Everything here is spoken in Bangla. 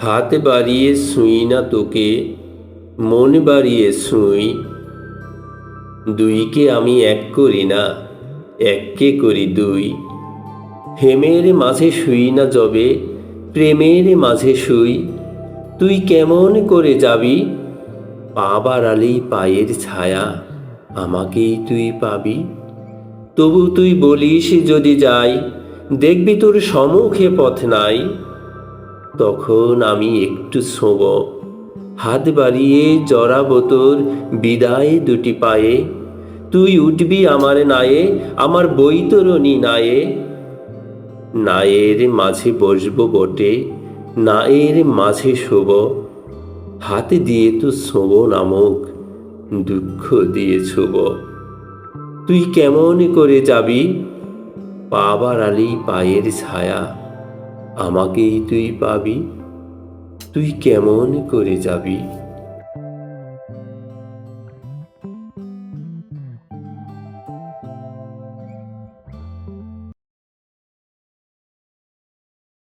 হাত বাড়িয়ে শুই না তোকে, মন বাড়িয়ে শুই। দুইকে আমি এক করি না এককে করি দুই। হেমের মাঝে শুই না যবে, প্রেমের মাঝে শুই। তুই কেমন করে যাবি? পা বাড়ালেই পায়ের ছায়া, আমাকেই তুই পাবি। তবু তুই বলিস যদি যাই, দেখবি তোর সমুখে পথ নাই। তখন আমি একটু ছোঁব হাত বাড়িয়ে জড়াবো তোর বিদায় দুটি পায়ে। তুই উঠবি আমার নায়ে, আমার বৈতরণী নায়ে। নায়ের মাঝে বসবো বটে, নায়ের মাঝে শোব। হাতে দিয়ে তো শোব নামক দুঃখ দিয়ে ছোব। তুই কেমন করে যাবি? পা বাড়ালি পায়ের ছায়া। আমাকেই তুই পাবি। তুই কেমন করে যাবি?